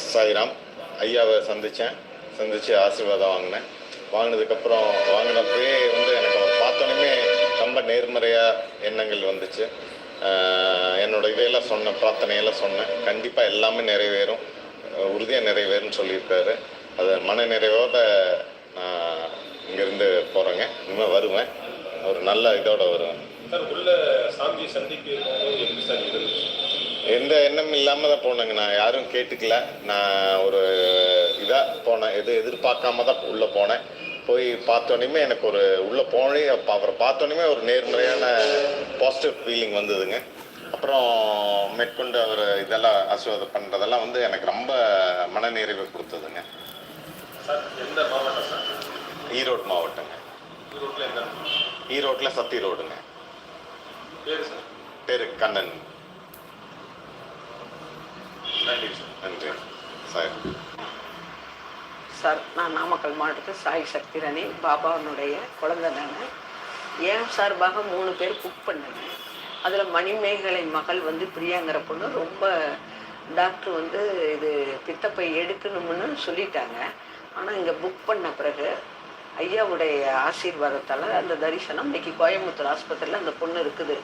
சாய்ராம். ஐயாவை சந்தித்தேன் சந்தித்து ஆசீர்வாதம் வாங்கினேன். வாங்கினதுக்கப்புறம் வாங்கினப்பே வந்து எனக்கு அவர் பார்த்தோன்னே ரொம்ப நேர்மறையாக எண்ணங்கள் வந்துச்சு. என்னோட இதையெல்லாம் சொன்னேன் பிரார்த்தனையெல்லாம் சொன்னேன். கண்டிப்பாக எல்லாமே நிறைவேறும். உறுதியாக நிறைவேறும்னு சொல்லியிருக்காரு. அது மன நிறைவோட நான் இங்கேருந்து போகிறேங்க இனிமேல் வருவேன். ஒரு நல்ல இதோட வருவேன். சார் உள்ள சாந்தி சந்திக்கு எப்படி சார் இருந்துச்சு? எந்த எண்ணமும் இல்லாமல் தான் போனேங்க. நான் யாரும் கேட்டுக்கல. நான் ஒரு இதாக போனேன். எது எதிர்பார்க்காம தான் உள்ளே போனேன். போய் பார்த்தோன்னே எனக்கு ஒரு உள்ளே போனே அப்ப அவரை பார்த்தோன்னே ஒரு நேர்மறையான பாசிட்டிவ் ஃபீலிங் வந்ததுங்க. அப்புறம் மேற்கொண்டு அவர் இதெல்லாம் ஆசீர்வாதம் பண்ணுறதெல்லாம் வந்து எனக்கு ரொம்ப மனநிறைவை கொடுத்ததுங்க. ஈரோடு மாவட்டங்க. ஈரோட்டில் சத்தி ரோடுங்க. பேர் கண்ணன். சார். நன்றி. சார் சார் நான் நாமக்கல் மாவட்டத்து சாய் சக்திரணி பாபாவனுடைய குழந்தை நான். ஏன் சார்பாக மூணு பேர் புக் பண்ணேங்க அதில் மணிமேகலை மகள் வந்து பிரியாங்கிற பொண்ணு ரொம்ப டாக்டர் வந்து இது பித்தப்பை எடுக்கணும்னு சொல்லிட்டாங்க. ஆனால் இங்கே புக் பண்ண பிறகு ஐயாவுடைய ஆசீர்வாதத்தால் அந்த தரிசனம் இன்னைக்கு கோயம்புத்தூர் ஆஸ்பத்திரியில் அந்த பொண்ணு இருக்குது.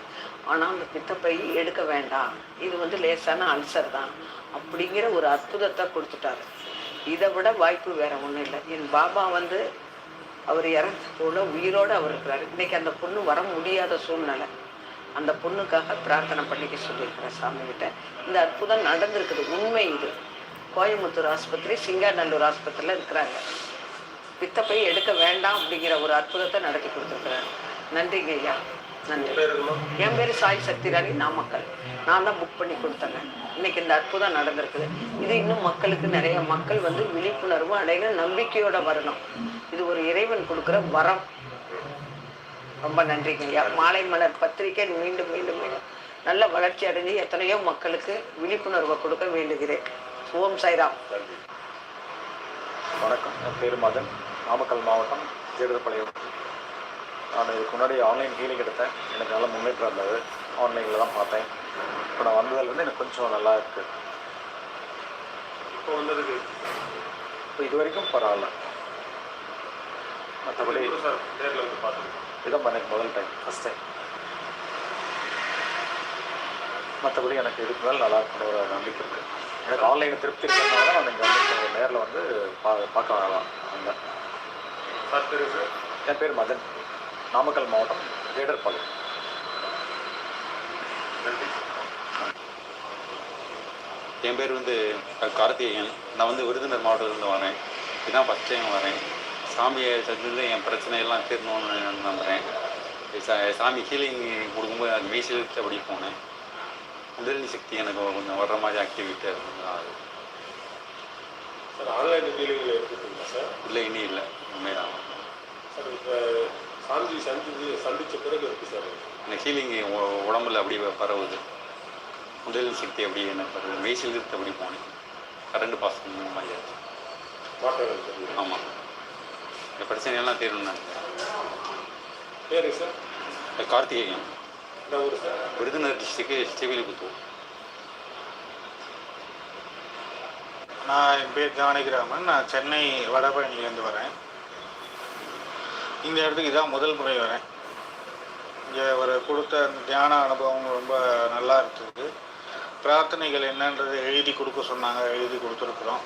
ஆனால் அந்த பித்தப்பை எடுக்க வேண்டாம். இது வந்து லேசான அல்சர் தான். அப்படிங்கிற ஒரு அற்புதத்தை கொடுத்துட்டாரு. இதை விட வாய்ப்பு வேற ஒன்றும் இல்லை. என் பாபா வந்து அவர் இறந்து போல உயிரோடு அவர் இருக்கிறார். இன்னைக்கு அந்த பொண்ணு வர முடியாத சூழ்நிலை. அந்த பொண்ணுக்காக பிரார்த்தனை பண்ணிக்க சொல்லியிருக்கிறேன் சாமி கிட்ட இந்த அற்புதம் நடந்திருக்குது. உண்மை இது. கோயம்புத்தூர் ஆஸ்பத்திரி சிங்காநல்லூர் ஆஸ்பத்திரியில் இருக்கிறாங்க. பித்தப்பை எடுக்க வேண்டாம் அப்படிங்கிற ஒரு அற்புதத்தை நடத்தி கொடுத்துருக்குறாரு. நன்றிங்க ஐயா. நன்றி. என் பேர் சாய் சக்திராணி நாமக்கல் நான் தான் புக் பண்ணி கொடுத்தேங்க. இன்னைக்கு இந்த அற்புதம் நடந்திருக்குது. இது இன்னும் மக்களுக்கு நிறைய மக்கள் வந்து விழிப்புணர்வு அடைய நம்பிக்கையோட வரணும். இது ஒரு இறைவன் கொடுக்குற வரம். ரொம்ப நன்றிங்க ஐயா. மாலை மலர் பத்திரிக்கை மீண்டும் மீண்டும் மீண்டும். நல்ல வளர்ச்சி அடைஞ்சு எத்தனையோ மக்களுக்கு விழிப்புணர்வை கொடுக்க வேண்டுகிறேன். ஓம் சாய்ராம். வணக்கம். என் பேர் மதன். நாமக்கல் மாவட்டம் ஜேடுதப்பாளையம் நான் இதுக்கு முன்னாடி ஆன்லைன் ஹீலிங் எடுத்தேன் எனக்கு நல்ல முன்னேற்றம் இருந்தது. ஆன்லைனில் தான் பார்த்தேன். இப்போ நான் வந்ததுலேருந்து எனக்கு கொஞ்சம் நல்லா இருக்குது இப்போ வந்ததுக்கு? இப்போ இது வரைக்கும் பரவாயில்ல. மற்றபடி சார் நேரில் வந்து பார்த்துருக்கோம் இதான் எனக்கு முதல் டைம் ஃபஸ்ட் டைம் மற்றபடி எனக்கு இதுக்கு மேலே நல்லா இருக்கணும் ஒரு நம்பிக்கை இருக்குது எனக்கு ஆன்லைனில் திருப்தி இருக்கிறதுனால தான் நான் இங்கே வந்து நேரில் வந்து பா பார்க்க வரலாம். வந்தேன் சார் பேர் என் பேர் மதன். நாமக்கல் மாவட்டம் வேடர்பாளையம். நன்றி என் பேர் வந்து கார்த்திகேயன். நான் வந்து விருதுநகர் மாவட்டத்திலேருந்து வரேன். இதுதான் ஃபஸ்ட் டைம் வரேன். சாமியை சந்தித்து என் பிரச்சனையெல்லாம் தீரணும்னு நான் நம்புகிறேன் சா- சாமி ஹீலிங் கொடுக்கும்போது அது மெய் அப்படி போனேன். உடல் சக்தி எனக்கு கொஞ்சம் வர்ற மாதிரி ஆக்டிவிட்டியாக இருக்குது அது சார் ஆன்லைன் இருக்குதுங்களா சார் இல்லை இனி இல்லை. உண்மைதான் சார் இப்போ சாமி சந்திச்சு சந்திச்ச பிறகு இருக்கு சார்? எனக்கு ஹீலிங் உடம்புல அப்படியே பரவுது. உடல் சக்தி அப்படியே எனக்கு பரவுது? மெய் செலுத்து அப்படி போனேன் கரண்ட் பாஸ் பண்ண மாதிரி ஆச்சு. ஆமாம் இந்த பிரச்சனையெல்லாம் தீரணும்னு பேர் சார்? கார்த்திகேயன். என்ன விருதுநகர் டிஸ்ட்ரிக்ட் ஸ்ரீவில்லிபுத்தூர். நான் என் பேர் ஜானகிராமன். நான் சென்னை வடபழனிலேருந்து வரேன். இந்த இடத்துக்கு இதான் முதல் முறை வரேன். இங்கே ஒரு கொடுத்த அந்த தியான அனுபவம் ரொம்ப நல்லா இருந்தது. பிரார்த்தனைகள் என்னன்றது எழுதி கொடுக்க சொன்னாங்க எழுதி கொடுத்துருக்குறோம்.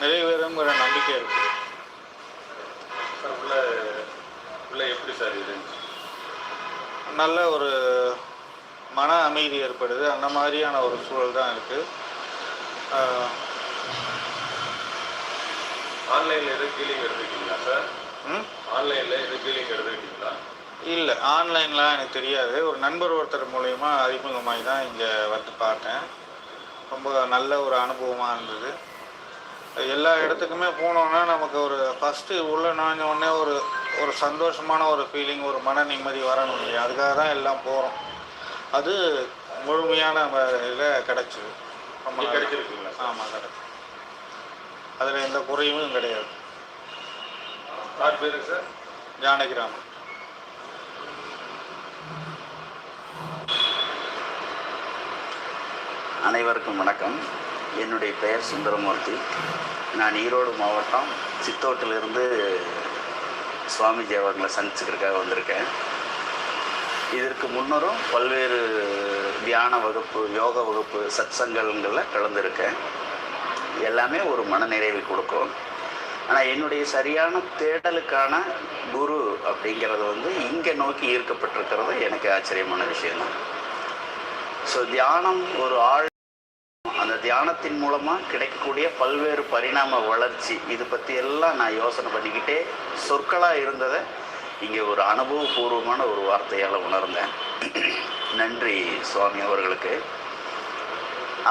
நிறைவேறுங்கிற நம்பிக்கை இருக்குது சார் உள்ள உள்ள எப்படி சார் இருந்துச்சு நல்ல ஒரு மன அமைதி ஏற்படுது. அந்த மாதிரியான ஒரு சூழல் தான் இருக்குது ஆன்லைனில் எதுவும் டீலிங் எடுத்துக்கிட்டீங்களா சார்? ம்? ஆன்லைனில் எதுவும் டீலிங் எடுத்துக்கிட்டீங்களா இல்லை ஆன்லைன்லாம் எனக்கு தெரியாது. ஒரு நண்பர் ஒருத்தர் மூலயமா அறிமுகமாகி தான் இங்கே வந்து பார்த்தேன். ரொம்ப நல்ல ஒரு அனுபவமாக இருந்தது. எல்லா இடத்துக்குமே போனோன்னா நமக்கு ஒரு ஃபஸ்ட்டு உள்ள நுழைஞ்ச உடனே ஒரு ஒரு சந்தோஷமான ஒரு ஃபீலிங் ஒரு மன நிம்மதி வரணும் இல்லையா? அதுக்காக தான் எல்லாம் போகிறோம் அது முழுமையான இதில் கிடச்சிது. ரொம்ப கிடைச்சிருக்குங்களா? சார் ஆமாம் கிடச்சி அதில் எந்த குறையும் கிடையாது. சார் பேர் சார் ஜானகிராமன் அனைவருக்கும் வணக்கம். என்னுடைய பெயர் சுந்தரமூர்த்தி. நான் ஈரோடு மாவட்டம் சித்தோட்டிலிருந்து சுவாமிஜி அவர்களை சந்திச்சுக்கிறதுக்காக வந்திருக்கேன். இதற்கு முன்னரும் பல்வேறு தியான வகுப்பு யோக வகுப்பு சத்சங்கங்களில் கலந்துருக்கேன். எல்லாமே ஒரு மனநிறைவை கொடுக்கும். ஆனால் என்னுடைய சரியான தேடலுக்கான குரு அப்படிங்கிறது வந்து இங்கே நோக்கி ஈர்க்கப்பட்டிருக்கிறது எனக்கு ஆச்சரியமான விஷயம்தான். ஸோ தியானம் ஒரு ஆள் அந்த தியானத்தின் மூலமாக கிடைக்கக்கூடிய பல்வேறு பரிணாம வளர்ச்சி இது பற்றி எல்லாம் நான் யோசனை பண்ணிக்கிட்டே சொற்களாக இருந்ததை இங்கே ஒரு அனுபவபூர்வமான ஒரு வார்த்தையால் உணர்ந்தேன். நன்றி சுவாமி அவர்களுக்கு.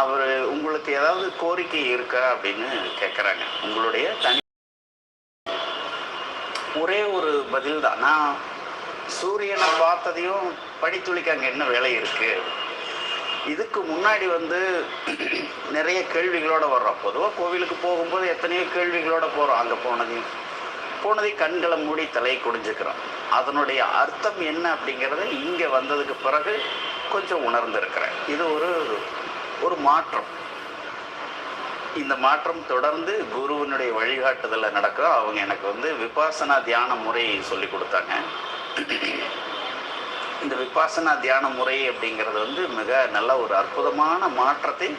அவர் உங்களுக்கு ஏதாவது கோரிக்கை இருக்கா அப்படின்னு கேட்குறாங்க உங்களுடைய தனி ஒரே ஒரு பதில் தான் நான் சூரியனை பார்த்ததையும் படித்துளிக்கு அங்கே என்ன வேலை இருக்குது இதுக்கு முன்னாடி வந்து நிறைய கேள்விகளோடு வர்றோம். பொதுவாக கோவிலுக்கு போகும்போது எத்தனையோ கேள்விகளோடு போகிறோம் அங்கே போனதையும் போனதையும் கண்களை மூடி தலையை குடிஞ்சுக்கிறோம் அதனுடைய அர்த்தம் என்ன அப்படிங்கிறத இங்கே வந்ததுக்கு பிறகு கொஞ்சம் உணர்ந்திருக்கிறேன். இது ஒரு ஒரு மாற்றம். இந்த மாற்றம் தொடர்ந்து குருவினுடைய வழிகாட்டுதலில் நடக்கும் அவங்க எனக்கு வந்து விபாசனா தியான முறை சொல்லி கொடுத்தாங்க. இந்த விபாசனா தியான முறை அப்படிங்கிறது வந்து மிக நல்ல ஒரு அற்புதமான மாற்றத்தை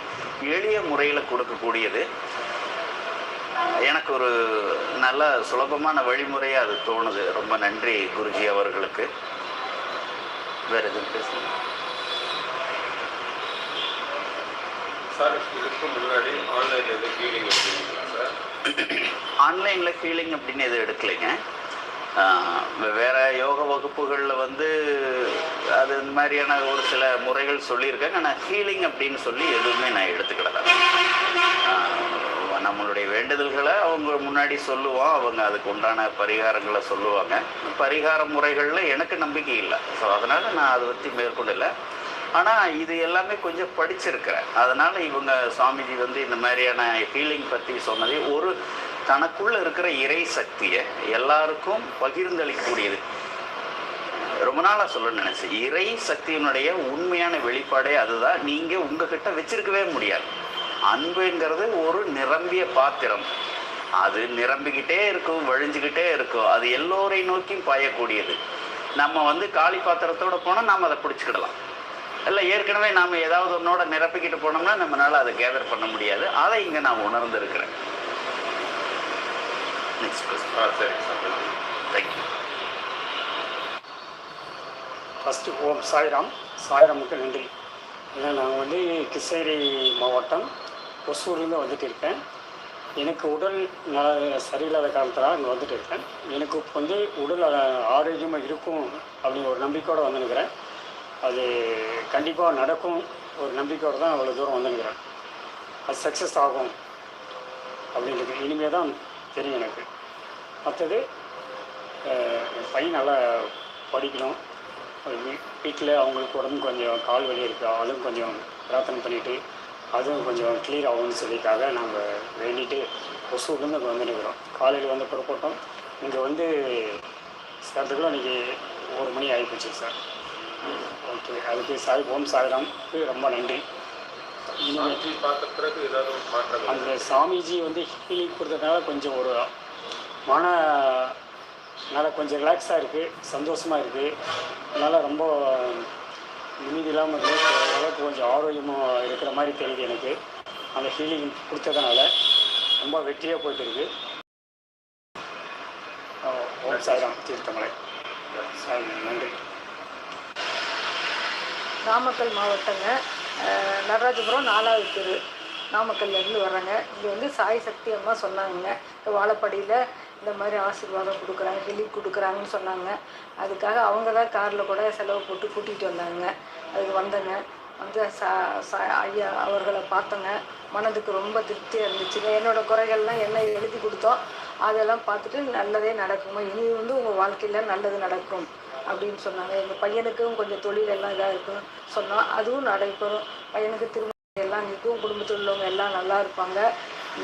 எளிய முறையில் கொடுக்கக்கூடியது. எனக்கு ஒரு நல்ல சுலபமான வழிமுறையாக அது தோணுது. ரொம்ப நன்றி குருஜி அவர்களுக்கு. வேறு எதுவும் பேசுகிறேன் சார் இதுக்கு முன்னாடி ஆன்லைனில் எதுவும் ஃபீலிங் எடுத்துருக்கீங்களா சார் ஆன்லைனில் ஃபீலிங் அப்படின்னு எதுவும் எடுக்கலைங்க. வேறு வேற யோக வகுப்புகளில் வந்து அது இந்த மாதிரியான ஒரு சில முறைகள் சொல்லியிருக்காங்க. ஆனால் ஹீலிங் அப்படின்னு சொல்லி எதுவுமே நான் எடுத்துக்கிடல நம்மளுடைய வேண்டுதல்களை அவங்க முன்னாடி சொல்லுவோம். அவங்க அதுக்கு உண்டான பரிகாரங்களை சொல்லுவாங்க. பரிகார முறைகளில் எனக்கு நம்பிக்கை இல்லை. ஸோ அதனால் நான் அதை பற்றி மேற்கொள்ளலை ஆனால் இது எல்லாமே கொஞ்சம் படிச்சிருக்கிறேன். அதனால் இவங்க சுவாமிஜி வந்து இந்த மாதிரியான ஹீலிங் பற்றி சொன்னதே ஒரு தனக்குள்ளே இருக்கிற இறை சக்தியை எல்லாருக்கும் பகிர்ந்தளிக்கக்கூடியது. ரொம்ப நாளாக சொல்ல நினைச்சேன். இறை சக்தியினுடைய உண்மையான வெளிப்பாடே அதுதான். நீங்கள் உங்ககிட்ட வச்சிருக்கவே முடியாது. அன்புங்கிறது ஒரு நிரம்பிய பாத்திரம். அது நிரம்பிக்கிட்டே இருக்கும் வழிஞ்சுக்கிட்டே இருக்கும். அது எல்லோரை நோக்கியும் பாயக்கூடியது. நம்ம வந்து காளி பாத்திரத்தோட போனால் நாம் அதை பிடிச்சிக்கிடலாம். இல்லை ஏற்கனவே நாம் ஏதாவது ஒன்னோட நிரப்பிக்கிட்டு போனோம்னா நம்மளால் அதை கேதர் பண்ண முடியாது. அதை இங்கே நான் உணர்ந்திருக்கிறேன். Next question sir thank you first Om Sairam. சாய்ராமுக்கு நன்றி. ஏன்னா நான் வந்து கிருஷ்ணகிரி மாவட்டம் ஒசூர்லேருந்து வந்துட்டு இருக்கேன். எனக்கு உடல் நல சரியில்லாத காரணத்தினால இங்கே வந்துட்டு இருக்கேன். எனக்கு இப்போ வந்து உடல் ஆரோக்கியமாக இருக்கும் அப்படிங்கிற ஒரு நம்பிக்கையோடு வந்துனுக்கிறேன் அது கண்டிப்பாக நடக்கும். ஒரு நம்பிக்கையோடு தான் அவ்வளோ தூரம் வந்துனுக்கிறேன் அது சக்ஸஸ் ஆகும் அப்படின்றது இனிமேல் தான் தெரியும் எனக்கு. மற்றது என் பையன் நல்லா படிக்கணும். வீட்டில் அவங்களுக்கு உடம்பு கொஞ்சம் கால் வலி இருக்கா. அதுவும் கொஞ்சம் பிரார்த்தனை பண்ணிவிட்டு அதுவும் கொஞ்சம் கிளியர் ஆகும்னு சொல்லிக்காக நாங்கள் வேண்டிட்டு ஒசூர்லேருந்து அங்கே வந்துருக்கிறோம் காலையில் வந்து புறப்பட்டோம் இங்கே வந்து சேர்த்துக்குள்ள இன்றைக்கி ஒரு மணி ஆகிப்போச்சு சார். ஓகே. அதுக்கு சாய் ஓம் சாய்ராம்க்கு ரொம்ப நன்றி. அந்த சாமிஜி வந்து ஹீலிங் கொடுத்ததுனால கொஞ்சம் ஒரு மன நல்லா கொஞ்சம் ரிலாக்ஸாக இருக்குது சந்தோஷமாக இருக்குது அதனால் ரொம்ப நிம்மதி இல்லாமல் இருக்குது ஓரளவுக்கு கொஞ்சம் ஆரோக்கியமாக இருக்கிற மாதிரி தெரியுது எனக்கு. அந்த ஹீலிங் கொடுத்ததுனால ரொம்ப வெற்றியாக போயிட்டு இருக்கு. ஓம் சாய்ராம் தீர்த்தமலை. சாய் நன்றி. நாமக்கல் மாவட்டங்க. நடராஜபுரம் நாலாவது தெரு நாமக்கல்லேருந்து வர்றாங்க. இங்கே வந்து சாய் சக்தி அம்மா சொன்னாங்க இந்த வாழப்படியில் இந்த மாதிரி ஆசீர்வாதம் கொடுக்குறாங்க வெளி கொடுக்குறாங்கன்னு சொன்னாங்க. அதுக்காக அவங்க தான் காரில் கூட செலவு போட்டு கூட்டிகிட்டு வந்தாங்க. அதுக்கு வந்தேங்க. வந்து சா சா ஐயா அவர்களை பார்த்தோங்க. மனதுக்கு ரொம்ப திருப்தியாக இருந்துச்சுங்க. என்னோடய குறைகள்லாம் என்ன எழுதி கொடுத்தோம் அதெல்லாம் பார்த்துட்டு நல்லதே நடக்குமா இனி வந்து உங்கள் வாழ்க்கையில் நல்லது நடக்கும். அப்படின்னு சொன்னாங்க. எங்கள் பையனுக்கும் கொஞ்சம் தொழில் எல்லாம் இதாக இருக்கும். சொன்னோம் அதுவும் நடைபெறும். பையனுக்கு திருமணம் எல்லாம் இருக்கும். குடும்பத்தில் உள்ளவங்க எல்லாம் நல்லா இருப்பாங்க.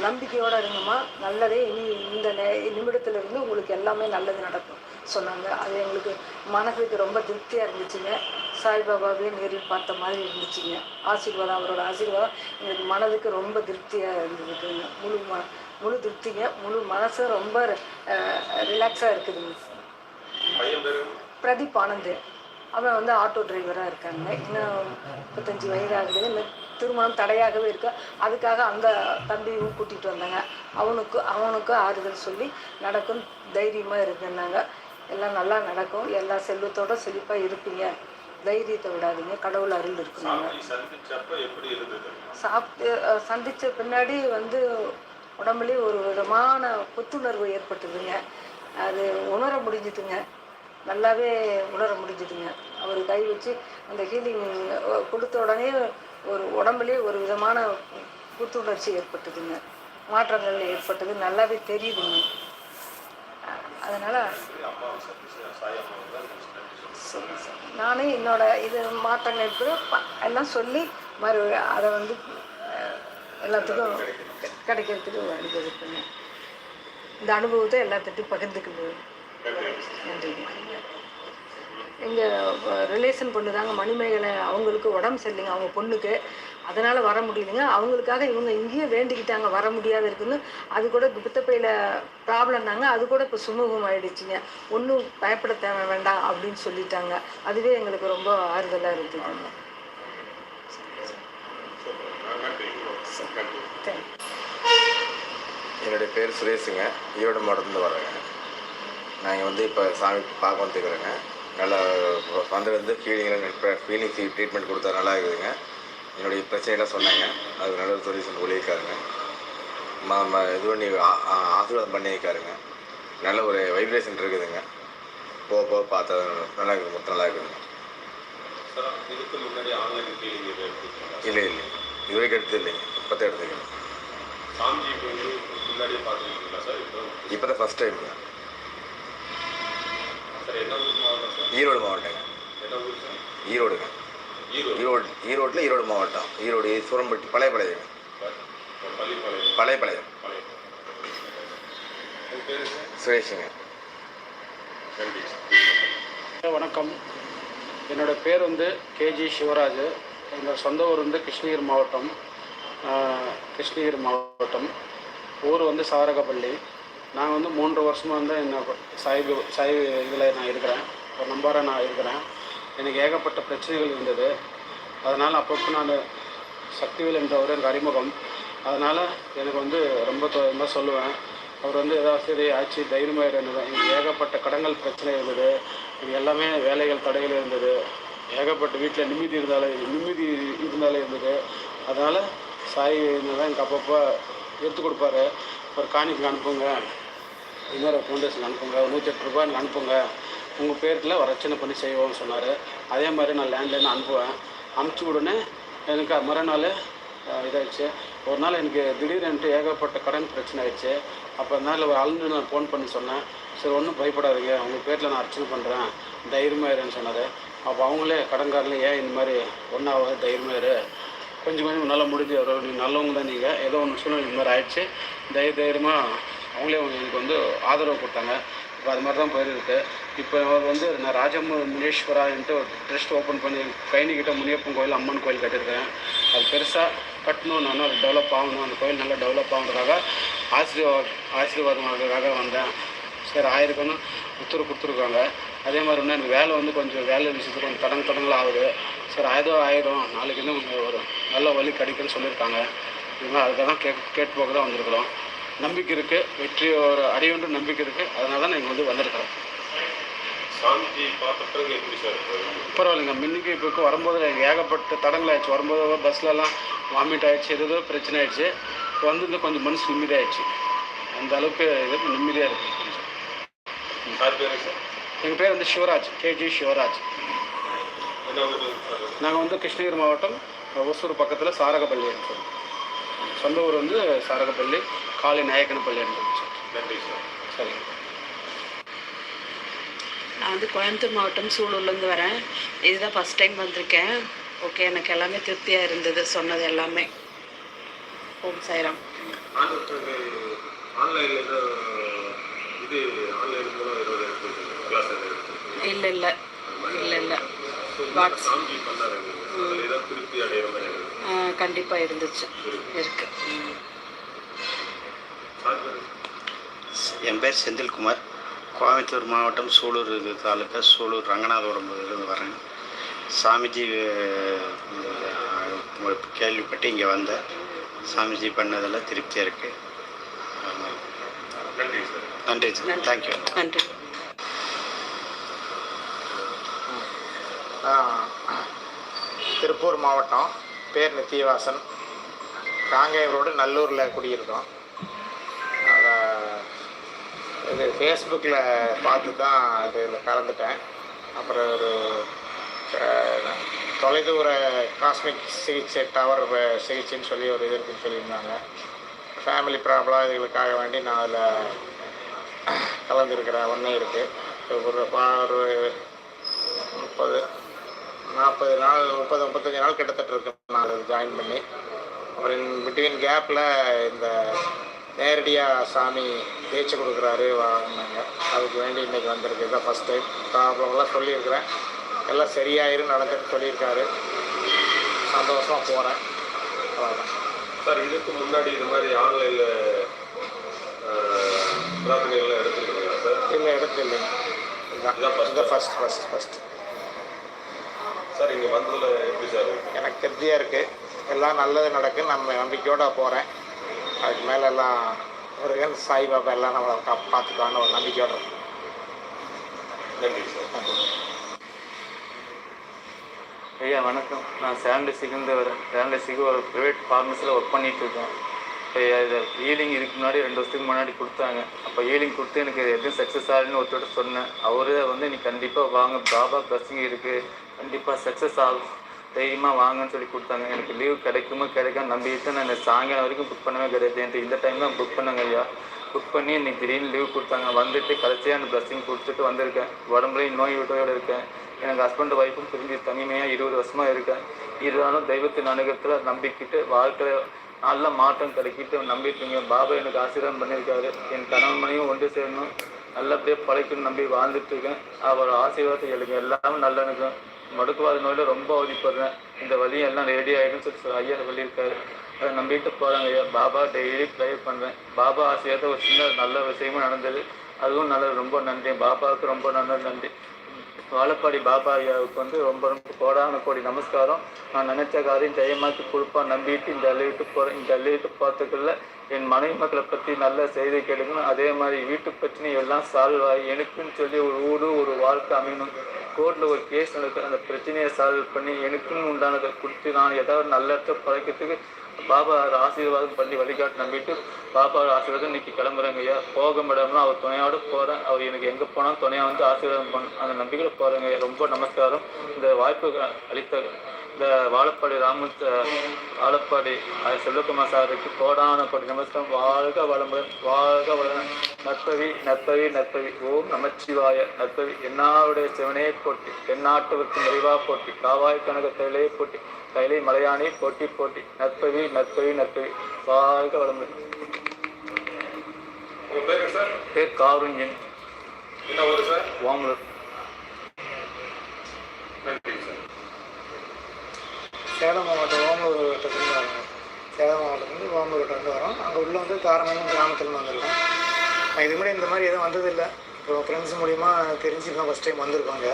நம்பிக்கையோடு இருங்கம்மா. நல்லதே இனி இந்த நே நிமிடத்துலேருந்து உங்களுக்கு எல்லாமே நல்லது நடக்கும் சொன்னாங்க. அது எங்களுக்கு மனசுக்கு ரொம்ப திருப்தியாக இருந்துச்சுங்க. சாய்பாபாவே நேரில் பார்த்த மாதிரி இருந்துச்சுங்க. ஆசீர்வாதம் அவரோட ஆசீர்வாதம் எங்களுக்கு மனதுக்கு ரொம்ப திருப்தியாக இருந்ததுக்குங்க முழு ம முழு திருப்திங்க. முழு மனசும் ரொம்ப ரிலாக்ஸாக இருக்குதுங்க. பையன் பிரதீப் ஆனந்த். அவன் வந்து ஆட்டோ டிரைவராக இருக்காங்க. இன்னும் முப்பத்தஞ்சு வயதாகுது இன்னும் திருமணம் தடையாகவே இருக்கு. அதுக்காக அந்த தம்பியும் கூட்டிகிட்டு வந்தாங்க. அவனுக்கு அவனுக்கு ஆறுதல் சொல்லி நடக்கும் தைரியமாக இருக்குன்னாங்க எல்லாம் நல்லா நடக்கும். எல்லா செல்வத்தோட செழிப்பாக இருப்பீங்க. தைரியத்தை விடாதீங்க. கடவுள் அருள் இருந்தது? சாப்பிட்டு சந்திச்ச பின்னாடி வந்து உடம்புலேயே ஒரு விதமான புத்துணர்வு ஏற்பட்டதுங்க. அது உணர முடிஞ்சுதுங்க. நல்லாவே உணர முடிஞ்சுதுங்க. அவர் கை வச்சு அந்த ஹீலிங் கொடுத்த உடனே ஒரு உடம்புலேயே ஒரு விதமான புத்துணர்ச்சி ஏற்பட்டதுங்க. மாற்றங்கள் ஏற்பட்டது. நல்லாவே தெரியுதுங்க. அதனால் நானே என்னோட இது மாற்றங்கள் கூட ப- எல்லாம் சொல்லி மறு அதை வந்து எல்லாத்துக்கும் கிடைக்கிறதுக்கு வழிவகுப்புங்க இந்த அனுபவத்தை எல்லாத்துட்டும் பகிர்ந்துக்கணும். எங்கள் ரிலேஷன் பொண்ணு தாங்க மணிமேகலை அவங்களுக்கு உடம்பு சரியில்லைங்க. அவங்க பொண்ணுக்கு. அதனால் வர முடியலைங்க. அவங்களுக்காக இவங்க இங்கேயே வேண்டிக்கிட்டாங்க. வர முடியாத இருக்குன்னு அது கூட பித்தப்பையில் ப்ராப்ளம் தாங்க. அது கூட இப்போ சுமூகம் ஆயிடுச்சுங்க. ஒன்றும் பயப்பட தேவை வேண்டாம் அப்படின்னு சொல்லிட்டாங்க. அதுவே எங்களுக்கு ரொம்ப ஆறுதலாக இருந்ததுங்க தேங்க்யூ என்னுடைய பேர் சுரேஷுங்க. ஈரோடு மாவட்டத்துலேருந்து வரேங்க நாங்கள் வந்து இப்போ சாமி பார்க்க வந்துருக்குறேங்க நல்லா வந்து வந்து ஃபீலிங்கில் ஃபீலிங் ட்ரீட்மெண்ட் கொடுத்தா நல்லா இருக்குதுங்க. என்னுடைய பிரச்சனையெல்லாம் சொன்னாங்க. அது நல்ல ஒரு சொல்யூஷன் சொல்லியிருக்காருங்க. ம இது பண்ணி ஆசீர்வாதம் பண்ணியிருக்காருங்க. நல்ல ஒரு வைப்ரேஷன் இருக்குதுங்க. போக போக பார்த்தா நல்லா இருக்குது மொத்தம் நல்லா இருக்குதுங்க. இல்லை இல்லை. இது வரைக்கும் எடுத்தது இல்லைங்க. இப்போ தான் எடுத்துக்கிறேன் சாமிஜி வந்து முன்னாடியே பார்த்துருக்கீங்களா சார்? இப்போ தான் ஃபஸ்ட் டைம் சார் என்ன ஊர் மாவட்டம் சார் ஈரோடு மாவட்டங்க. ஈரோடுங்க. ஈரோடு. ஈரோடு ஈரோட்டில் ஈரோடு மாவட்டம். ஈரோடு சூரம்பட்டி பழையப்பாளையம் பள்ளிப்பாளையம் பழையப்பாளையம் பழைய உங்கள் பேர் சார்? சுரேஷுங்க. வணக்கம். என்னோட பேர் வந்து கேஜி சிவராஜ். எங்கள் சொந்த ஊர் வந்து கிருஷ்ணகிரி மாவட்டம். கிருஷ்ணகிரி மாவட்டம். ஊர் வந்து சாரகப்பள்ளி. நான் வந்து மூன்று வருஷமாக வந்து என்ன சைவ சைவ இதில் நான் இருக்கிறேன். ஒரு நம்பராக நான் இருக்கிறேன். எனக்கு ஏகப்பட்ட பிரச்சனைகள் இருந்தது. அதனால் அப்பப்போ நான் சக்திவேல் என்றவர் எனக்கு அறிமுகம். அதனால் எனக்கு வந்து ரொம்ப தான் சொல்லுவேன். அவர் வந்து ஏதாவது சரி ஆச்சு தைரியமாக இருந்தது. எனக்கு ஏகப்பட்ட கடங்கள் பிரச்சனை இருந்தது. எனக்கு எல்லாமே வேலைகள் தடைகள் இருந்தது. ஏகப்பட்ட வீட்டில் நிம்மதி இருந்தாலே நிம்மதி இருந்தாலே இருந்தது. அதனால் சாய் தான் எனக்கு அப்பப்போ எடுத்து கொடுப்பாரு. ஒரு காணிக்கு அனுப்புங்க. இன்னொரு ஃபவுண்டேஷன் அனுப்புங்க. ஒரு நூற்றி எட்டு ரூபாய் அனுப்புங்க. உங்கள் பேரில் வரச்சனை பண்ணி செய்வோம்னு சொன்னார். அதே மாதிரி நான் லேண்ட்லைன் அனுப்புவேன். அனுப்பிச்சி உடனே எனக்கு மறுநாள் இதாகிடுச்சு ஒரு நாள் எனக்கு திடீரென்ட்டு ஏகப்பட்ட கடன் பிரச்சனை ஆயிடுச்சு. அப்போ அதனால் ஒரு ஆளுநர் நான் ஃபோன் பண்ணி சொன்னேன். சரி ஒன்றும் பயப்படாதீங்க. உங்கள் பேரில் நான் அர்ச்சனை பண்ணுறேன் தைரியமாக இருன்னு சொன்னார். அப்போ அவங்களே கடன்காரில் ஏன் இந்த மாதிரி ஒன்றாவது தைரியமாக இரு. கொஞ்சம் கொஞ்சம் நல்லா முடிஞ்சு வரும் நீங்கள் நல்லவங்க தான் நீங்கள் ஏதோ ஒன்று சூழ்நிலை இந்த மாதிரி ஆயிடுச்சு. தைரிய தைரியமாக அவங்களே அவங்க எனக்கு வந்து ஆதரவு கொடுத்தாங்க. இப்போ அது மாதிரி தான் போயிருக்கு இப்போ அவர் வந்து நான் ராஜம் முனீஸ்வரான்ட்டு ஒரு ட்ரஸ்ட் ஓப்பன் பண்ணி கைனிக்கிட்ட முனியப்பன் கோயில் அம்மன் கோயில் கட்டியிருக்கேன். அது பெருசாக கட்டணும் நான் அது டெவலப் ஆகணும். அந்த கோயில் நல்லா டெவலப் ஆகுறதுக்காக ஆசீர்வாத ஆசீர்வாதமாகிறதுக்காக வந்தேன். சரி ஆயிருக்கணும் உத்தரவு கொடுத்துருக்காங்க. அதே மாதிரி இன்னும் எனக்கு வேலை வந்து கொஞ்சம் வேலை விஷயத்துக்கு கொஞ்சம் தடங்க தடங்களாக ஆகுது. சரி ஏதோ ஆயிடும். நாளைக்கு இன்னும் கொஞ்சம் ஒரு நல்ல வழி கிடைக்குன்னு சொல்லியிருக்காங்க. இதுமாதிரி அதுக்காக தான் கேட் கேட்டு போக தான் வந்திருக்கிறோம். நம்பிக்கை இருக்குது வெற்றி ஒரு அடையுன்ற நம்பிக்கை இருக்குது அதனால தான் நீங்கள் வந்து வந்திருக்கிறோம். பரவாயில்லைங்க. மின்னுக்கு இப்போ வரும்போது எனக்கு ஏகப்பட்ட தடங்கள் ஆயிடுச்சு. வரும்போது பஸ்லலாம் வாமிட் ஆயிடுச்சு. ஏதோ பிரச்சனை ஆயிடுச்சு. இப்போ வந்து கொஞ்சம் மனசு நிம்மதியாயிடுச்சு. அந்த அளவுக்கு இது நிம்மதியாக இருக்குது கொஞ்சம் சார் பேர் சார் எங்கள் பேர் வந்து சிவராஜ் கேஜி சிவராஜ். சார் நாங்கள் வந்து கிருஷ்ணகிரி மாவட்டம் ஒசூர் பக்கத்தில் சாரகப்பள்ளி இருக்கோம் சொந்த ஊர் வந்து சாரகப்பள்ளி காளி நாயக்கனப்பள்ளி இருக்கு நன்றி சார். சரி. நான் வந்து கோயம்புத்தூர் மாவட்டம் சூலூர்லேருந்து வரேன். இதுதான் ஃபஸ்ட் டைம் வந்திருக்கேன். ஓகே எனக்கு எல்லாமே திருப்தியாக இருந்தது சொன்னது எல்லாமே. ஓம் சாய்ராம். ஆன்லைனில் இது ஆன்லைன் மூலம் ஏதோ எடுத்துருக்கீங்க. கிளாஸ் இல்லை இல்லை. இல்லை இல்லை. வாட்ஸ் சாமி பண்ணாரு ஏதாவது திருப்தி அடையிற மாதிரி. கண்டிப்பாக இருந்துச்சு. இருக்கு. என் பேர் செந்தில்குமார். கோயம்புத்தூர் மாவட்டம் சூலூர் தாலுக்கா சூலூர் ரங்கநாதபுரம்லேருந்து வரேன். சாமிஜி கேள்விப்பட்டு இங்கே வந்தேன். சாமிஜி பண்ணதெல்லாம் திருப்தியாக இருக்குது நன்றி தேங்க்யூ நன்றி. திருப்பூர் மாவட்டம் பேர் நித்தியவாசன். காங்கேயம் ரோடு நல்லூரில் குடியிருக்கோம். அதை இது ஃபேஸ்புக்கில் பார்த்து தான் இதில் கலந்துட்டேன். அப்புறம் ஒரு தொலைதூர காஸ்மிக் சிகிச்சை டவர் சிகிச்சைன்னு சொல்லி ஒரு இது இருக்குன்னு சொல்லியிருந்தாங்க. ஃபேமிலி ப்ராப்ளம் இதுகளுக்காக வேண்டி நான் அதில் கலந்துருக்கிறேன் ஒன்றே இருக்குது ஒரு ஒரு முப்பது நாற்பது நாள் முப்பது முப்பத்தஞ்சு நாள் கிட்டத்தட்ட இருக்கு. நான் அதை ஜாயின் பண்ணி. அப்புறம் பிட்வீன் கேப்பில் இந்த நேரடியாக சாமி தேய்ச்சி கொடுக்குறாரு வாங்கினாங்க. அதுக்கு வேண்டி இன்றைக்கி வந்திருக்கு. இதான் ஃபஸ்ட் டைம் ப்ராப்ளம்லாம் சொல்லியிருக்கிறேன். எல்லாம் சரியாயிரும் நடந்துட்டு சொல்லியிருக்காரு. சந்தோஷமாக போகிறேன் சார் இதுக்கு முன்னாடி இது மாதிரி ஆன்லைனில் பிரார்த்தனைகள்லாம் எடுத்துருக்கீங்களா சார்? இல்லை இடத்து இல்லைங்க இதுதான் இதான் first. இதுதான் ஃபஸ்ட் ஃபஸ்ட் ஃபஸ்ட் சார் இங்க வந்ததுல எப்படி சார் இருக்கு? எனக்கு திருப்தியாக இருக்குது எல்லாம் நல்லது நடக்கும் நம்ம நம்பிக்கையோடு போகிறேன் அதுக்கு மேலே எல்லாம் முருகன் சாய்பாபா எல்லாம் நம்மளை கா பார்த்துக்குவான்னு ஒரு நம்பிக்கையோடு இருக்கும். நன்றி சார். ஐயா வணக்கம். நான் சேலண்டஸுக்கு வரேன் சேலண்டஸுக்கு ஒரு ப்ரைவேட் ஃபார்மஸியில் ஒர்க் பண்ணிட்டு இருக்கேன் இப்போ இது ஈலிங் இதுக்கு முன்னாடி ரெண்டு வருஷத்துக்கு முன்னாடி கொடுத்தாங்க. அப்போ ஈலிங் கொடுத்து எனக்கு எதுவும் சக்ஸஸ் ஆகலன்னு ஒருத்தர் சொன்னேன். அவரு வந்து நீ கண்டிப்பாக வாங்க பாபா பிளஸிங் இருக்குது கண்டிப்பாக சக்ஸஸ் ஆகும். தைரியமாக வாங்கன்னு சொல்லி கொடுத்தாங்க. எனக்கு லீவ் கிடைக்குமோ கிடைக்காம நம்பிட்டு நான் இந்த சாயங்காலம் வரைக்கும் புக் பண்ணவே கிடையாது. என்கிட்ட இந்த டைம் தான் புக் பண்ணாங்க ஐயா. புக் பண்ணி இன்னைக்கு திடீர்னு லீவ் கொடுத்தாங்க. வந்துட்டு கடைசியாக அந்த பிளஸிங் கொடுத்துட்டு வந்திருக்கேன். உடம்புலையும் நோய் விட்டோட இருக்கேன். எனக்கு ஹஸ்பண்ட் ஒய்ஃபும் பிரிஞ்சு தனிமையாக இருபது வருஷமாக இருக்கேன். இருந்தாலும் தெய்வத்தின் அனுகத்தில் நம்பிக்கிட்டு வாழ்க்கையில் நல்ல மாற்றம் கிடைக்கிட்டு நம்பிட்டுங்க. பாபா எனக்கு ஆசீர்வாதம் பண்ணியிருக்காரு. என் கணவன் மனையும் ஒன்று சேரணும். நல்லபடியாக பழைக்கணும் நம்பி வாழ்ந்துட்டு இருக்கேன். அவர் ஆசீர்வாதத்தை எழுங்க எல்லாமே நல்லா இருக்கும் மடுக்குவாத நோயில் ரொம்ப அவதிப்படுறேன். இந்த வழியும் எல்லாம் ரெடி ஆகிடும்னு சொல்லி ஐயா சொல்லியிருக்காரு. அதை நம்பிட்டு போகிறாங்க ஐயா. பாபா டெய்லி ப்ரே பண்ணுறேன் பாபா ஆசீர்வாதத்தை ஒரு சின்ன நல்ல விஷயமும் நடந்தது. அதுவும் நல்லது. ரொம்ப நன்றி. பாபாவுக்கு ரொம்ப நல்ல நன்றி. வாழப்பாடி பாபாயாவுக்கு வந்து ரொம்ப ரொம்ப கோடான கோடி நமஸ்காரம். நான் நினைச்ச காரியம் ஜெயமாக்கி கொடுப்பா நம்பிட்டு இந்த அள்ளிட்டு போகிறேன் இந்த அள்ளிட்டு பார்த்துக்குள்ள என் மனைவி மக்களை பற்றி நல்ல செய்தி கேட்கணும் அதே மாதிரி வீட்டு பிரச்சனை எல்லாம் சால்வ் ஆகி எனக்குன்னு சொல்லி ஒரு ஊடு ஒரு வாழ்க்கை அமையணும். கோர்ட்டில் ஒரு கேஸ் நடக்குது. அந்த பிரச்சனையை சால்வ் பண்ணி எனக்குன்னு உண்டானதை கொடுத்து நான் ஏதாவது நல்ல இடத்த பழக்கிறதுக்கு பாபா ஆசீர்வாதம் பண்ணி வழிகாட்டு நம்பிட்டு பாபா ஆசீர்வாதம் இன்னைக்கு கிளம்புறேங்க ஐயா. போக முடியாமல் அவர் துணையோடு போகிறேன் அவர் எனக்கு எங்கே போனாலும் துணையாக வந்து ஆசீர்வாதம் பண்ண அந்த நம்பிக்கையில் போகிறேங்க ரொம்ப நமஸ்காரம். இந்த வாய்ப்பு அளித்த இந்த வாழப்பாடி ராம வாழப்பாடி அது செல்வகுமார் சாருக்கு கோடான கோடி நமஸ்காரம். வாழ்க வளமுடன் வாழ்க வளமுடன். நற்பவி நற்பவி நற்பவி. ஓம் நமச்சிவாய. நற்பவி. என்னாவுடைய சிவனே போட்டி தென்னாட்டவருக்கு நிறைவாக போட்டி காவாய் கனக தைலே போட்டி கைலை மலையானே போட்டி போட்டி. நற்பவி நற்பவி நற்பவி. வாழ்க வளமுடன். பேரு காருண்யன். என்ன ஊரு சார்? சேலம் மாவட்டம் ஓமலூர் வட்டத்துலேருந்து வரோம். சேலம் மாவட்டத்துலேருந்து ஓமலூர் வட்டம் வரோம். அங்கே உள்ள வந்து தாரமங்கலம் கிராமத்துலேருந்து வந்திருக்கோம். நான் இது முன்னாடி இந்த மாதிரி எதுவும் வந்ததில்லை. இப்போ ஃப்ரெண்ட்ஸ் மூலிமா தெரிஞ்சு ஃபஸ்ட் டைம் வந்திருக்காங்க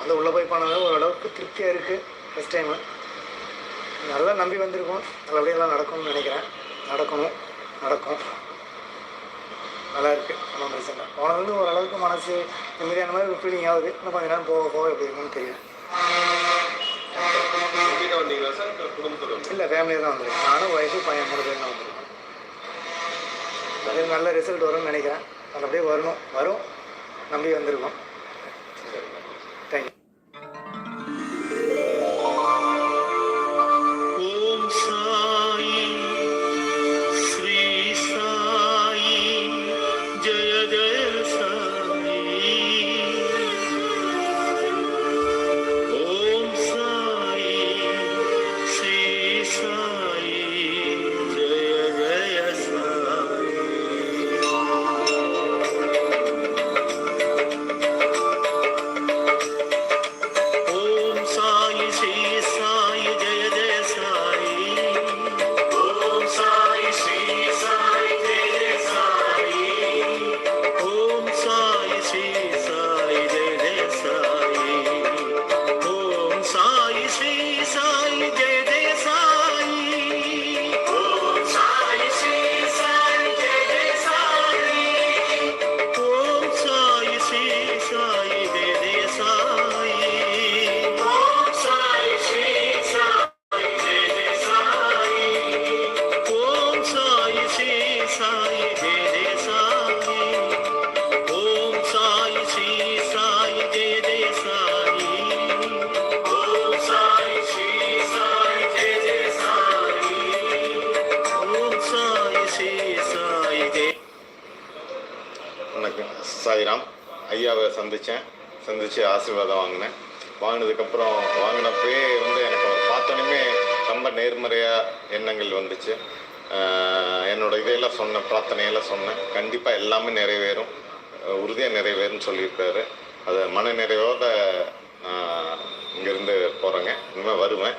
வந்து உள்ளே போய் போனது ஓரளவுக்கு திருப்தியாக இருக்குது ஃபஸ்ட் டைமு நல்லா நம்பி வந்திருக்கோம். நல்லபடியாக எல்லாம் நடக்கும்னு நினைக்கிறேன். நடக்கணும். நடக்கும். நல்லா இருக்குது ஒன்றும் பிரச்சனை இல்லை. போனதுலேருந்து ஓரளவுக்கு மனசு நிம்மதியான மாதிரி ஒரு ஃபீலிங் ஆகுது. இன்னும் கொஞ்ச நேரம் போக போக எப்படி இருக்குன்னு தெரியும் இல்ல ஃபேமிலியாக தான் வந்திருக்கேன் நானும் ஒய்ஃபு பையன் மூணு பேர் தான் வந்திருக்கோம். அது நல்ல ரிசல்ட் வரும்னு நினைக்கிறேன். நல்லபடியாக வரணும். வரும். நம்பி வந்திருக்கோம். சாய்ராம். ஐயாவை சந்தித்தேன் சந்தித்து ஆசீர்வாதம் வாங்கினேன். வாங்கினதுக்கப்புறம் வாங்கினப்பே வந்து எனக்கு பார்த்தோன்னே ரொம்ப நேர்மறையாக எண்ணங்கள் வந்துச்சு. என்னோட இதையெல்லாம் சொன்னேன் பிரார்த்தனையெல்லாம் சொன்னேன். கண்டிப்பாக எல்லாமே நிறைவேறும். உறுதியாக நிறைவேறும்னு சொல்லியிருக்காரு. அது மன நிறைவோடு நான் இங்கேருந்து போகிறேங்க இனிமேல் வருவேன்.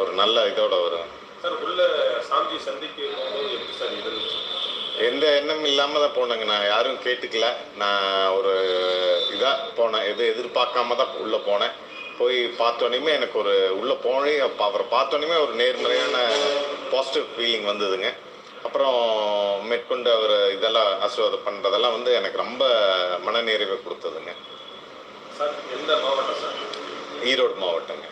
ஒரு நல்ல இதோட வருவேன். சார் உள்ள சாந்தி சந்திக்கும் எப்படி சார் இருந்துச்சு எந்த எண்ணம் இல்லாமல் தான் போனேங்க. நான் யாரும் கேட்டுக்கல. நான் ஒரு இதாக போனேன். எது எதிர்பார்க்காம தான் உள்ளே போனேன். போய் பார்த்தோன்னே எனக்கு ஒரு உள்ளே போனே அவரை பார்த்தோன்னே ஒரு நேர்மறையான பாசிட்டிவ் ஃபீலிங் வந்ததுங்க. அப்புறம் மேற்கொண்டு அவர் இதெல்லாம் ஆசீர்வாதம் பண்ணுறதெல்லாம் வந்து எனக்கு ரொம்ப மனநிறைவை கொடுத்ததுங்க. எந்த மாவட்டம் சார்? ஈரோடு மாவட்டங்க.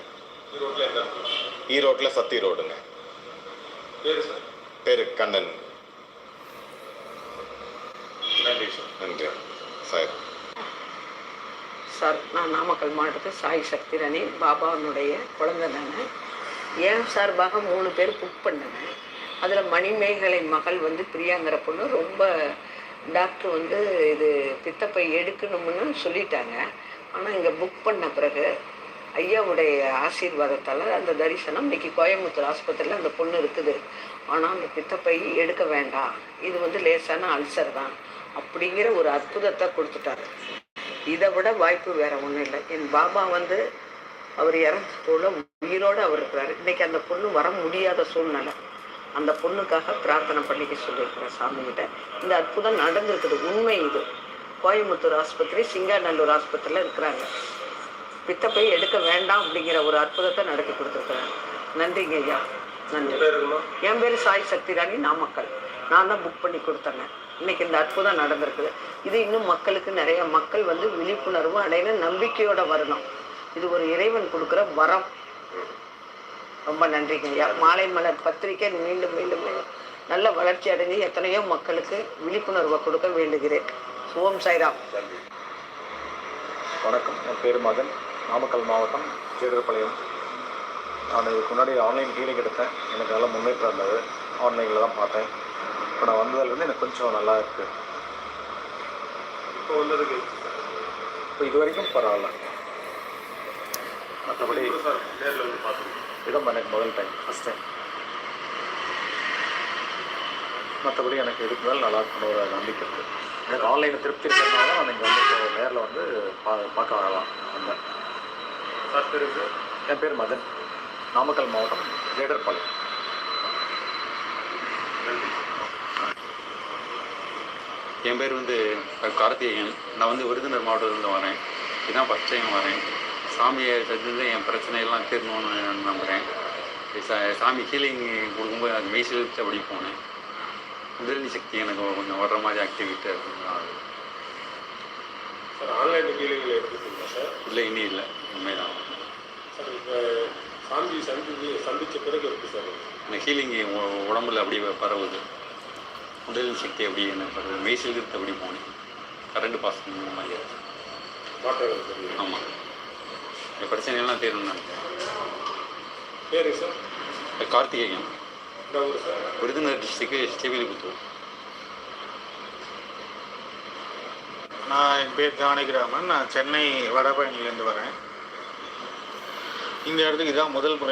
ஈரோட்டில் சத்தி ரோடுங்க. பேரு கண்ணன். நன்றி சார். நன்றி. சார் சார் நான் நாமக்கல் மாவட்டத்தில் சாய் சக்திரணி பாபாவனுடைய குழந்தை நான் ஏன் சார்பாக மூணு பேர் புக் பண்ணேன் அதில் மணிமேகலை மகள் வந்து பிரியாங்கிற பொண்ணு ரொம்ப டாக்டர் வந்து இது பித்தப்பை எடுக்கணும்னு சொல்லிட்டாங்க. ஆனால் இங்கே புக் பண்ண பிறகு ஐயாவுடைய ஆசீர்வாதத்தால் அந்த தரிசனம் இன்னைக்கு கோயம்புத்தூர் ஆஸ்பத்திரியில் அந்த பொண்ணு இருக்குது. ஆனால் அந்த பித்தப்பை எடுக்க வேண்டாம். இது வந்து லேசான அல்சர் தான். அப்படிங்கிற ஒரு அற்புதத்தை கொடுத்துட்டாரு. இதை விட வாய்ப்பு வேற ஒன்றும் இல்லை. என் பாபா வந்து அவர் இறந்து போல உயிரோடு அவர் இருக்கிறாரு. இன்னைக்கு அந்த பொண்ணு வர முடியாத சூழ்நிலை. அந்த பொண்ணுக்காக பிரார்த்தனை பண்ணிக்க சொல்லியிருக்கிறேன் சாமிகிட்ட. இந்த அற்புதம் நடந்திருக்குது. உண்மை இது. கோயம்புத்தூர் ஆஸ்பத்திரி சிங்காநல்லூர் ஆஸ்பத்திரியில் இருக்கிறாங்க. பித்தப்பை எடுக்க வேண்டாம் அப்படிங்கிற ஒரு அற்புதத்தை நடத்தி கொடுத்துருக்குறாங்க. நன்றிங்க ஐயா. நன்றி. என் பேர் சாய் சக்திராணி நாமக்கல். நான் தான் புக் பண்ணி கொடுத்தேங்க. இன்னைக்கு இந்த அற்புதம் நடந்திருக்குது இது இன்னும் மக்களுக்கு நிறைய மக்கள் வந்து விழிப்புணர்வு அடையணும் நம்பிக்கையோட வரணும். இது ஒரு இறைவன் கொடுக்குற வரம். ரொம்ப நன்றிங்க ஐயா. மாலை மலர் பத்திரிக்கை மீண்டும் மீண்டும் நல்ல வளர்ச்சி அடைஞ்சு எத்தனையோ மக்களுக்கு விழிப்புணர்வை கொடுக்க வேண்டுகிறேன். ஓம் சாய்ராம். வணக்கம். என் பேர் மகன் நாமக்கல் மாவட்டம் சேடர்பாளையம் நான் இதுக்கு முன்னாடி ஆன்லைன் ஹீலிங் எடுத்தேன். எனக்கு நல்லா முன்னேற்றம் இருந்தது. ஆன்லைனில் தான் பார்த்தேன். இப்போ நான் வந்ததுலேருந்து எனக்கு கொஞ்சம் நல்லா இருக்குது இப்போ வந்ததுக்கு இப்போ இது வரைக்கும் பரவாயில்ல. மற்றபடி நேரில் வந்து பார்த்துருக்கேன் இதான் எனக்கு முதல் டைம் ஃபஸ்ட் டைம் மற்றபடி எனக்கு இதுக்கு மேலே நல்லா இருக்கணும் ஒரு நம்பிக்கை இருக்குது எனக்கு ஆன்லைனில் திருப்தி இருக்கிறதுனால நான் இங்கே வந்து இப்போ நேரில் வந்து பா பார்க்க வரலாம் வந்தேன். என் பேர் மதன். நாமக்கல் மாவட்டம் ஜேடர்பாளையம் என் பேர் வந்து கார்த்திகேயன். நான் வந்து விருதுநகர் மாவட்டத்திலேருந்து வரேன். இதுதான் ஃபஸ்ட் டைம் வரேன். சாமியை சந்தித்து என் பிரச்சனையெல்லாம் தீரணும்னு நான் நம்புகிறேன் சா சாமி ஹீலிங் கொடுக்கும்போது அது மெய் சிலிர்த்து அப்படி போனேன். உடல் சக்தி எனக்கு கொஞ்சம் வர்ற மாதிரி ஆக்டிவிட்டி ஆகுது சார் ஆன்லைன் ஹீலிங்கில் எடுத்துருக்கீங்களா சார்? இல்லை இனி இல்லை. இனிமேல் தான் சார் இப்போ சாந்தி சந்தி சந்திச்ச பிறகு எப்படி சார்? ஹீலிங் உடம்புல அப்படியே பரவுது. உடல் சக்தி எனக்கு பரவுது மெய் சிலிர்த்து அப்படி போனேன் கரண்ட் பாஸ் பண்ண மாதிரி ஆச்சு ஆமாம் இந்த பிரச்சனையெல்லாம் தீரணும்னு நினைக்கிறேன். பேர் சார்? கார்த்திகேயன். விருதுநகர் டிஸ்ட்ரிக்ட் ஸ்ரீவில்லிபுத்தூர். நான் என் பேர் ஜானகிராமன். நான் சென்னை வடபழனிலேருந்து வரேன். இந்த இடத்துக்கு இதான் முதல் முறை